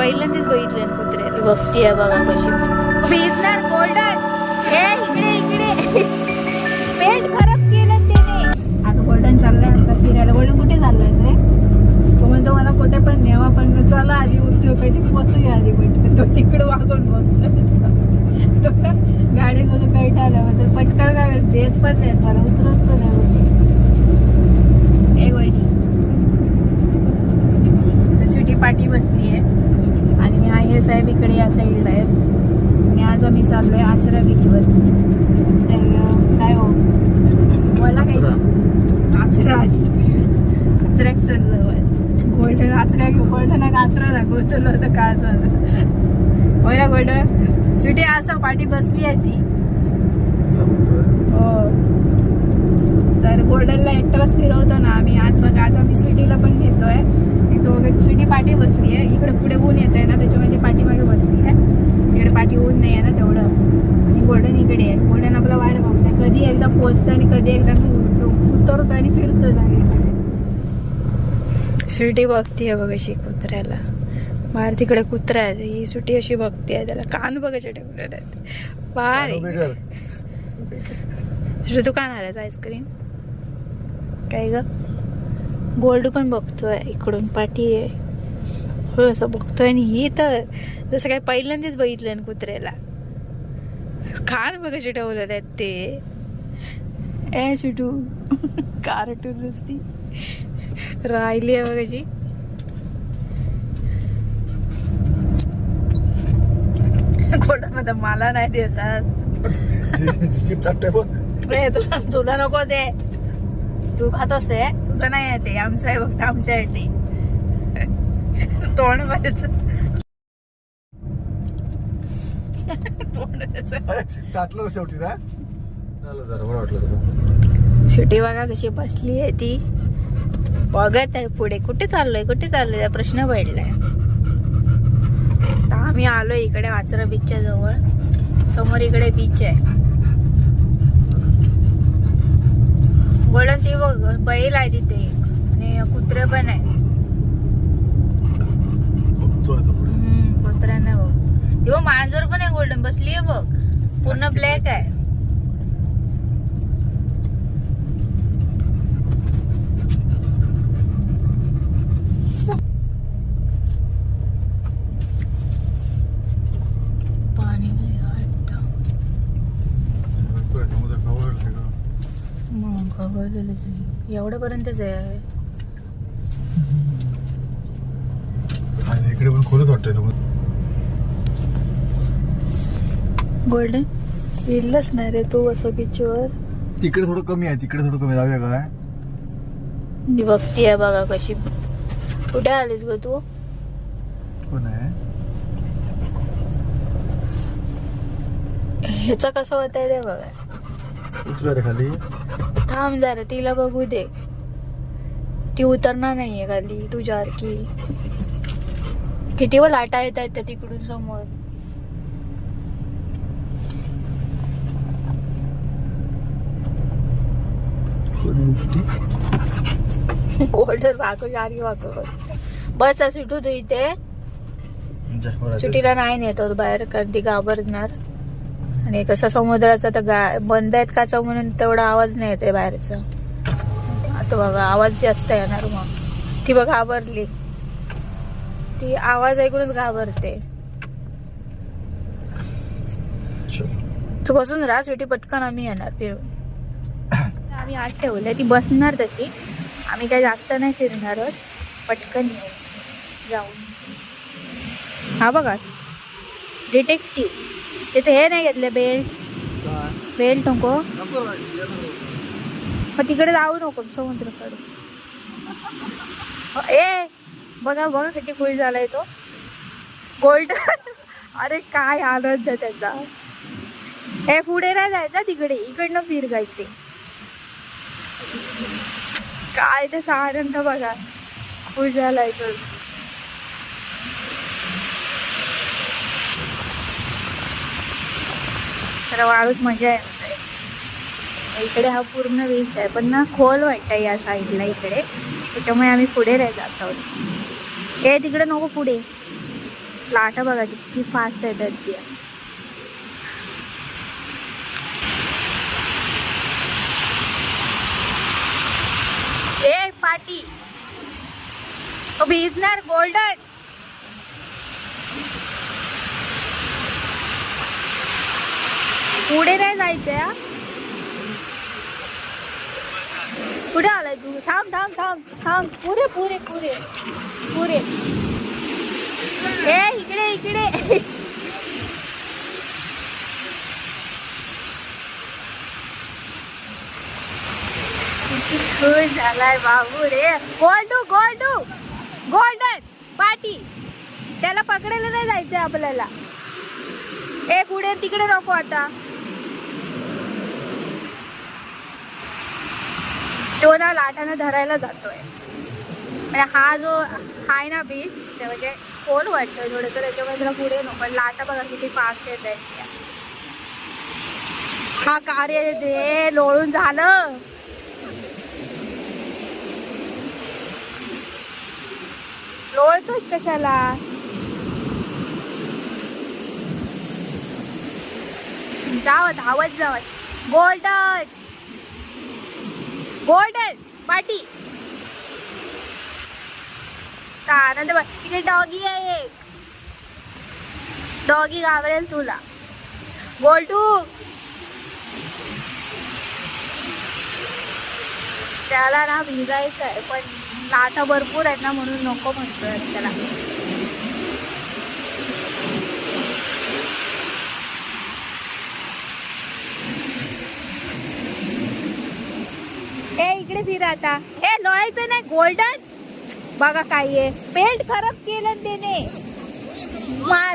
पहिल्यांदाच बघितलं कुत्र्याला बघती आहे बघा कशी. भिजणार गोल्डन ए इकडे इकडे. पेंट खराब केलं त्याने. आता गोल्डन चाललाय आमचा फिरायला. गोल्डन कुठे चाललाय रे? तो म्हणतो मला कुठे पण न्यावा पण मग चला आधी उद्योग काहीतरी पोचूया आधी म्हटलं. तो तिकडे वागून बघतो तो गाडीमधून काही आल्याबद्दल पटकन काय देत पण नाही मला उतरत पण नाही बोलते. ए गोल्डी तर छोटी पाठी बसली आहे आणि हा हे साहेब इकडे या साईडला आहे आणि आज आम्ही चाललोय आचरा बीचवर तर काय हो? मला काय? आचरा. आचऱ्याक चाललो गोल्डन आचरा गोल्डन आचरा दाखवतो होतं काय झालं. होय ना गोल्डन सुटी असं पाठी बसली आहे ती. हो. तर गोल्डनला एकटाच फिरवतो ना आम्ही. आज बघा आता आम्ही स्वीटीला पण घेतोय दोघं स्वीटी पाठी बसली आहे इकडे पुढे ऊन येत आहे ना त्याच्यामध्ये पाठीमागे बसली आहे इकडे पाठी ऊन नाही आहे ना तेवढं आणि गोल्डन इकडे आहे गोल्डन आपला वाट बघतोय कधी एकदा पोचतो आणि कधी एकदा उतरतो आणि फिरतो स्वीटी बघतीये बघ अशी कुत्र्याला. बाहेर तिकडे कुत्रा आहे. ही सुटी अशी बघतीये त्याला कान बघायचे ठेवलेले आहेत बाहेर सुटी तू का आहेस आईस्क्रीम? काय ग? गोल्ड पण बघतोय. इकडून पाठी आहे. हो असं बघतोय आणि ही तर जसं काय पहिल्यांदाच बघितलं ना कुत्र्याला. कान बघायचे ठेवलेले आहेत ते. ए सुटू कार्टून नुसती. राहिली आहे बघायची गोल्डनमध्ये मला नाही देतात. तुला तुला नको ते. तू खातोस ते तुझं नाही आहे ते. आमचं आहे फक्त आमच्यासाठी. तोंड बरेच तोंड त्याचं शेवटी ना शेवटी बघा कशी बसली आहे ती. बघत आहे पुढे. कुठे चाललोय? कुठे चाललोय? प्रश्न पडलाय. आम्ही आलोय इकडे वाचरा बीचच्या जवळ. समोर इकडे बीच आहे. गोल्डन ती बघ बैल आहे तिथे एक. आणि कुत्रे पण आहे. कुत्र्यांना बघ ती बघ मांजर पण आहे गोल्डन बसली आहे बघ. पूर्ण ब्लॅक आहे पाणी लय वाटतं. बरं, समुद्र खवळलं का? आहे. एवढ्यापर्यंतच आहे. इकडे पण खोलच वाटतंय गोल्डन इल्लच नाही रे तू असं बीचवर तिकडे थोडं कमी आहे तिकडे थोडं कमी जाऊया काय? मी बघतीये बघा कशी. कुठे आलीस ग तू? पण आहे? ह्याचं कसं होत आहे ते बघा. उतरूया रे खाली. थांब जरा तिला बघू दे. ती उतरणार नाहीये खाली तुझ्यासारखी किती व लाटा येत आहेत त्या तिकडून समोर. वाको सारखी वाको बस सुटू तू इथे. सुटीला नाही नेतो बाहेर कधी घाबरणार. आणि कसं समुद्राचा तर गा बंद आहेत काचा म्हणून तेवढा आवाज नाही येते बाहेरचा. आता बघा आवाज जास्त येणार मग. ती बघ घाबरली. ती आवाज ऐकूनच घाबरते. तू बसून राहा सुटी पटकन आम्ही येणार. फिरून आम्ही आत ठेवलंय. ती बसणार तशी. आम्ही काय जास्त नाही फिरणार पटकन येऊ जाऊन. हा बघा. डिटेक्टिव्ह. त्याचं हे नाही घेतलं बेल्ट बेल्ट नको मग तिकडे जाऊ नको समुद्राकडे ए बघा बघा किती खुश झालाय तो गोल्डन अरे काय आनंद त्याचा हे पुढे नाही जायचा तिकडे इकडनं फिर ते काय त्याचा आनंद बघा खुश झालाय तो तर वाळूत मजा येते. इकडे हा पूर्ण बीच आहे. पण ना खोल वाटतं या साईडला इकडे. त्याच्यामुळे आम्ही पुढे नाही जात आहोत. हे तिकडे नको पुढे. लाटा बघा किती फास्ट आहे ती ए पाटी. भिजणार गोल्डन पुढे नाही जायचंय पुढे आलाय तू. थांब थांब थांब थांब. पुरे पुरे पुरे पुरे हे इकडे इकडे. खुश झालाय बाबू रे. गोल्डू गोल्डू गोल्डन पाटी. त्याला पकडायला नाही जायचंय आपल्याला. ए पुढे तिकडे नको आता. तो ना लाटानं धरायला जातोय. म्हणजे हा जो आहे ना बीच ते म्हणजे कोण वाटतोय थोडंसं त्याच्यामुळे तुला पुढे नको. पण लाटा बघा किती फास्ट येत आहेत हा कार्य दे लोळून झालं. लोळतोच कशाला? जावं धावत जावत गोल्डन गोल्डन पाटी चा आनंद बघ. तिकडे डॉगी आहे एक. डॉगी घाबरेल तुला. गोल्टू त्याला ना भिजायचं आहे पण लाटा भरपूर आहेत ना म्हणून नको म्हणतोय त्याला ए इकडे फिरा आता. ए लोळायचं नाही गोल्डन बघा काय आहे. पेंट खराब केलं त्याने.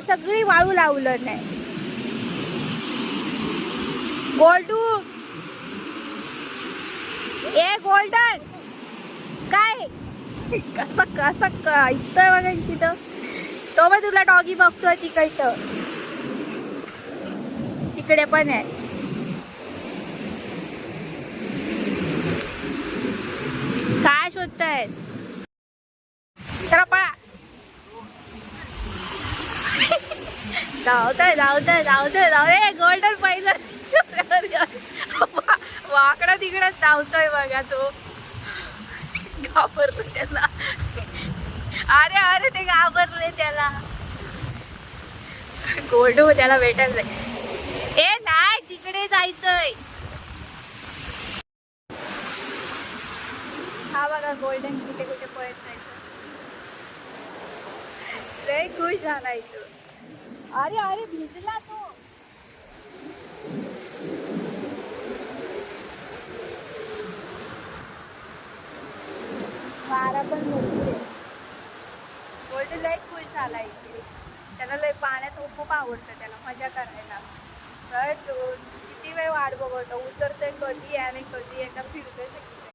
सगळी वाळू लावलं नाही गोल्डू. ए गोल्डन. काय? कसं कसं क- ऐकतोय बघा तिथं तो मग तुला डॉगी बघतोय तिकडं. तिकडे पण आहे. काय शोधताय पळा धावतोय धावतोय धावतोय धावतोय गोल्डन पहिलं वाकडा तिकडे धावतोय बघा तो. घाबरतो त्याला. अरे अरे ते घाबरले त्याला. गोल्डू त्याला भेटायला ए नाही तिकडे जायचंय. हा बघा गोल्डन कुठे कुठे पळत नाही लय खुश झाला इथं अरे अरे भिजला तो. वारा पण भरपूर आहे. गोल्डन लय खुश झाला इथे त्याला लय पाण्यात खूप आवडतं त्याला मजा करायला. तर किती वेळ वाट बघतो. उतरतोय कधी आणि कधी एकदा फिरतोय